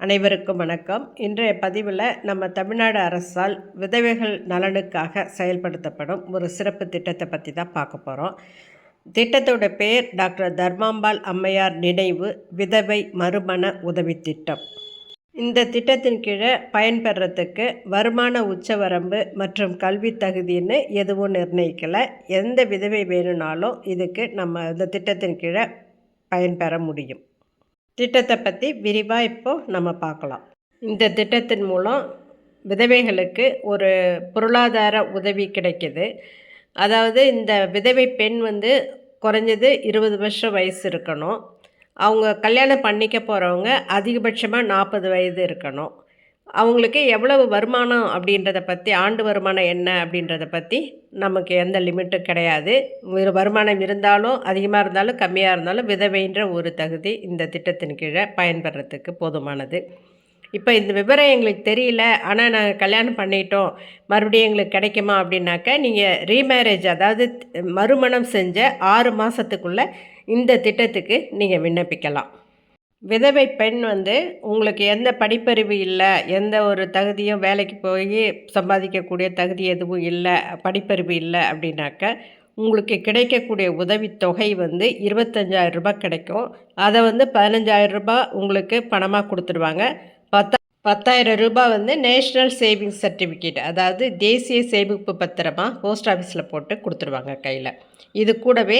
அனைவருக்கும் வணக்கம். இன்றைய பதிவில் நம்ம தமிழ்நாடு அரசால் விதவைகள் நலனுக்காக செயல்படுத்தப்படும் ஒரு சிறப்பு திட்டத்தை பற்றி தான் பார்க்க போகிறோம் திட்டத்தோட பேர் டாக்டர் தர்மாம்பாள் அம்மையார் நினைவு விதவை மறுமண உதவி திட்டம். இந்த திட்டத்தின் கீழே பயன்பெறத்துக்கு வருமான உச்சவரம்பு மற்றும் கல்வி தகுதின்னு எதுவும் நிர்ணயிக்கலை. எந்த விதவை வேணும்னாலும் இதுக்கு நம்ம இந்த திட்டத்தின் கீழே பயன்பெற முடியும். திட்டத்தை பற்றி விரிவாக இப்போது நம்ம பார்க்கலாம். இந்த திட்டத்தின் மூலம் விதவைகளுக்கு ஒரு பொருளாதார உதவி கிடைக்கிது. அதாவது இந்த விதவை பெண் வந்து குறைஞ்சது இருபது வருஷம் வயசு இருக்கணும். அவங்க கல்யாணம் பண்ணிக்க போகிறவங்க அதிகபட்சமாக நாற்பது வயது இருக்கணும். அவங்களுக்கு எவ்வளவு வருமானம் அப்படின்றத பற்றி ஆண்டு வருமானம் என்ன அப்படின்றத பற்றி நமக்கு எந்த லிமிட்டும் கிடையாது. ஒரு வருமானம் இருந்தாலும் அதிகமாக இருந்தாலும் கம்மியாக இருந்தாலும் விதவைன்ற ஒரு தகுதி இந்த திட்டத்தின் கீழே பயன்படுறதுக்கு போதுமானது. இப்போ இந்த விவரம் எங்களுக்கு தெரியல. ஆனால் நாங்கள் கல்யாணம் பண்ணிட்டோம். மறுபடியும் எங்களுக்கு கிடைக்குமா அப்படின்னாக்கா நீங்கள் ரீமேரேஜ் அதாவது மறுமணம் செஞ்ச ஆறு மாதத்துக்குள்ளே இந்த திட்டத்துக்கு நீங்கள் விண்ணப்பிக்கலாம். விதவை பெண் வந்து உங்களுக்கு எந்த படிப்பறிவு இல்லை எந்த ஒரு தகுதியும் வேலைக்கு போய் சம்பாதிக்கக்கூடிய தகுதி எதுவும் இல்லை படிப்பறிவு இல்லை அப்படின்னாக்க உங்களுக்கு கிடைக்கக்கூடிய உதவித்தொகை வந்து இருபத்தஞ்சாயிரம் ரூபாய் கிடைக்கும். அதை வந்து பதினஞ்சாயிரம் ரூபாய் உங்களுக்கு பணமாக கொடுத்துருவாங்க. பத்தாயிரம் ரூபாய் வந்து நேஷ்னல் சேவிங்ஸ் சர்டிஃபிகேட் அதாவது தேசிய சேமிப்பு பத்திரமாக போஸ்ட் ஆஃபீஸில் போட்டு கொடுத்துருவாங்க கையில். இது கூடவே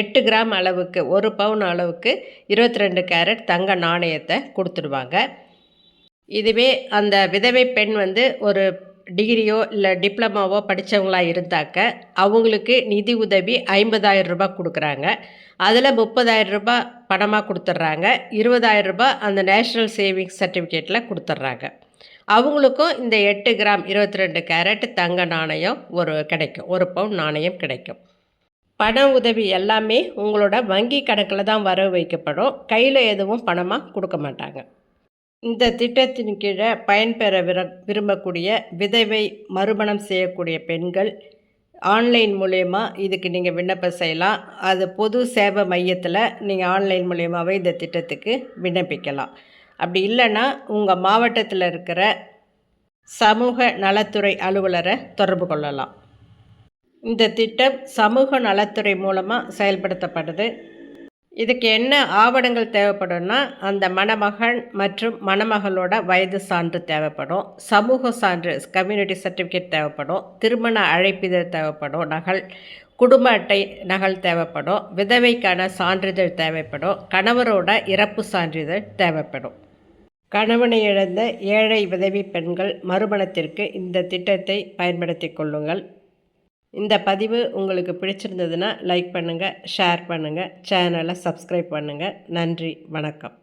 எட்டு கிராம் அளவுக்கு ஒரு பவுன் அளவுக்கு இருபத்தி ரெண்டு கேரட் தங்க நாணயத்தை கொடுத்துடுவாங்க இதுவே அந்த விதவை பெண் வந்து ஒரு டிகிரியோ இல்லை டிப்ளமாவோ படித்தவங்களாக இருந்தாக்க அவங்களுக்கு நிதி உதவி ஐம்பதாயிரம் ரூபாய் கொடுக்குறாங்க. அதில் முப்பதாயிரம் ரூபாய் பணமாக கொடுத்துட்றாங்க. இருபதாயிரம் ரூபாய் அந்த நேஷ்னல் சேவிங்ஸ் சர்டிஃபிகேட்டில் கொடுத்துட்றாங்க. அவங்களுக்கும் இந்த எட்டு கிராம் இருபத்தி ரெண்டு கேரட் தங்க நாணயம் ஒரு கிடைக்கும். ஒரு பவுன் நாணயம் கிடைக்கும். பண உதவி எல்லாமே உங்களோட வங்கி கணக்கில் தான் வர வைக்கப்படும் கையில் எதுவும் பணமாக கொடுக்க மாட்டாங்க. இந்த திட்டத்தின் கீழே பயன்பெற விர விரும்பக்கூடிய விதவை மறுமணம் செய்யக்கூடிய பெண்கள் ஆன்லைன் மூலயமா இதுக்கு நீங்கள் விண்ணப்பம் செய்யலாம். அது பொது சேவை மையத்தில் நீங்கள் ஆன்லைன் மூலயமாவே இந்த திட்டத்துக்கு விண்ணப்பிக்கலாம். அப்படி இல்லைன்னா உங்கள் மாவட்டத்தில் இருக்கிற சமூக நலத்துறை அலுவலரை தொடர்பு கொள்ளலாம். இந்த திட்டம் சமூக நலத்துறை மூலமாக செயல்படுத்தப்படுது. இதுக்கு என்ன ஆவணங்கள் தேவைப்படும்னா அந்த மணமகன் மற்றும் மணமகளோட வயது சான்று தேவைப்படும். சமூக சான்று கம்யூனிட்டி சர்டிஃபிகேட் தேவைப்படும். திருமண அழைப்பிதழ் தேவைப்படும். நகல் குடும்ப அட்டை நகல் தேவைப்படும். விதவைக்கான சான்றிதழ் தேவைப்படும். கணவரோட இறப்பு சான்றிதழ் தேவைப்படும். கணவனை இழந்த ஏழை விதவி பெண்கள் மறுமணத்திற்கு இந்த திட்டத்தை பயன்படுத்தி கொள்ளுங்கள். இந்த பதிவு உங்களுக்கு பிடிச்சிருந்ததுன்னா லைக் பண்ணுங்கள் ஷேர் பண்ணுங்கள் சேனலை சப்ஸ்கிரைப் பண்ணுங்கள் நன்றி வணக்கம்.